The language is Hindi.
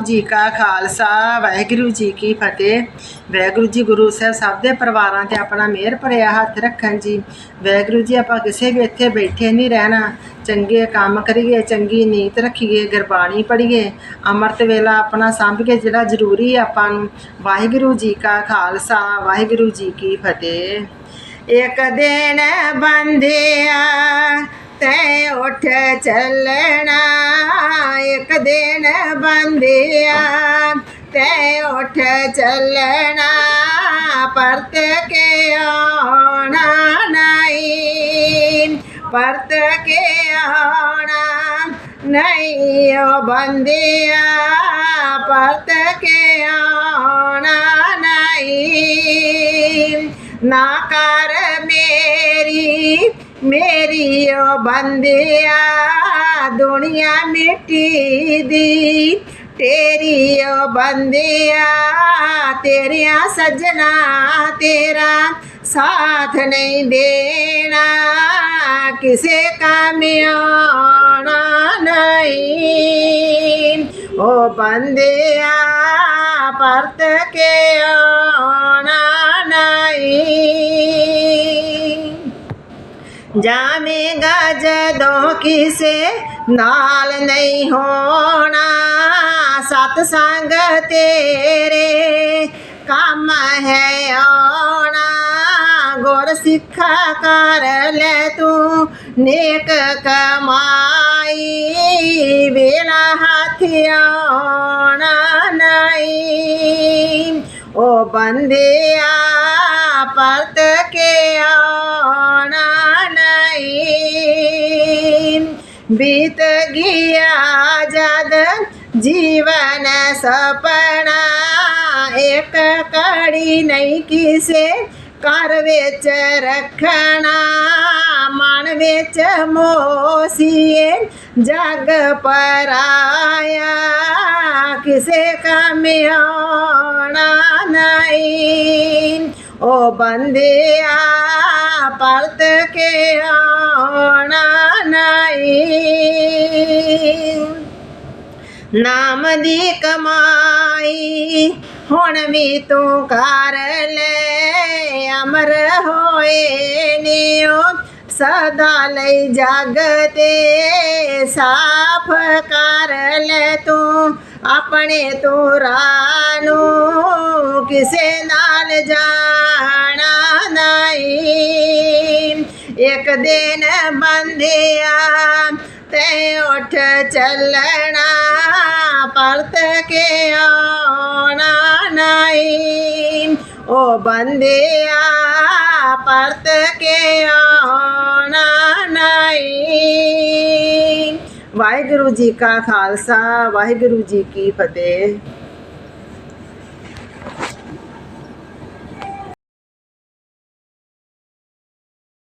ਜੀ ਕਾ ਖਾਲਸਾ, ਵਾਹਿਗੁਰੂ ਜੀ ਕੀ ਫਤਿਹ। ਵਾਹਿਗੁਰੂ ਜੀ ਗੁਰੂ ਸਾਹਿਬ, ਸਭ ਦੇ ਪਰਿਵਾਰਾਂ ਤੇ ਆਪਣਾ ਮਿਹਰ ਭਰਿਆ ਹੱਥ ਰੱਖਣ ਜੀ। ਵਾਹਿਗੁਰੂ ਜੀ, ਆਪਾਂ ਕਿਸੇ ਵੀ ਇੱਥੇ ਬੈਠੇ ਨਹੀਂ ਰਹਿਣਾ। ਚੰਗੇ ਕੰਮ ਕਰੀਏ, ਚੰਗੀ ਨੀਤ ਰੱਖੀਏ, ਗੁਰਬਾਣੀ ਪੜ੍ਹੀਏ, ਅੰਮ੍ਰਿਤ ਵੇਲਾ ਆਪਣਾ ਸਾਂਭ ਕੇ ਜਿਹੜਾ ਜ਼ਰੂਰੀ ਹੈ ਆਪਾਂ ਨੂੰ। ਵਾਹਿਗੁਰੂ ਜੀ ਕਾ ਖਾਲਸਾ, ਵਾਹਿਗੁਰੂ ਜੀ ਕੀ ਫਤਿਹ। ਇੱਕ ਦਿਨ ਬੰਧਿਆ तय उठ चलना, एक दिन बंदिया। तय उठ चलना, परत के आना नहीं। परत के आना नहीं, ओ बंदिया। परत के आना नहीं। नाकार मेरी मेरी ओ बंदिया, दुनिया मिट्टी दी। तेरी ओ बंदिया, तेरिया सजना, तेरा साथ नहीं देना। किसे कामयाना नहीं? ओ बंदिया, परत के आना नहीं। जामेगा जदों किसे नाल नहीं होना। सतसंग तेरे काम है आना। गुर सिखा कर ले तू, नेक कमाई। बेला हथियाना नहीं। ओ बंदिया परत के आ बीत गया जद जीवन सपना एक कड़ी नहीं किसे ਕਰ ਵਿੱਚ ਰੱਖਣਾ। ਮਨ ਵਿੱਚ ਮੋਸੀਏ ਜਗ ਪਰਾਇਆ। ਕਿਸੇ ਕਮਿਆਣਾ ਨਹੀਂ। ਓ ਬੰਦਿਆ ਪਰਤ ਕੇ ਆਉਣਾ ਨਹੀਂ ਨਾਮ ਦੀ ਕਮਾਈ ਹੁਣ ਵੀ ਤੂੰ ਕਰ ਲੈ ਅਮਰ ਹੋਏ ਨਿਓ ਸਦਾ ਲਈ ਜਗ ਤੇ ਸਾਫ ਕਰ ਲੈ ਤੂੰ ਆਪਣੇ ਤੁਰਾ ਨੂੰ ਕਿਸੇ ਨਾਲ ਜਾਣਾ ਨਹੀਂ ਇੱਕ ਦਿਨ ਬੰਦਿਆ ਤੇ ਉੱਠ ਚੱਲਣਾ, ਪਰਤ ਕੇ ਆਉਣਾ ਨਹੀਂ। ਓ ਬੰਦਿਆ ਪਰਤ ਕੇ ਆਉਣਾ ਨਹੀਂ। ਵਾਹਿਗੁਰੂ ਜੀ ਕਾ ਖਾਲਸਾ, ਵਾਹਿਗੁਰੂ ਜੀ ਕੀ ਫਤਿਹ।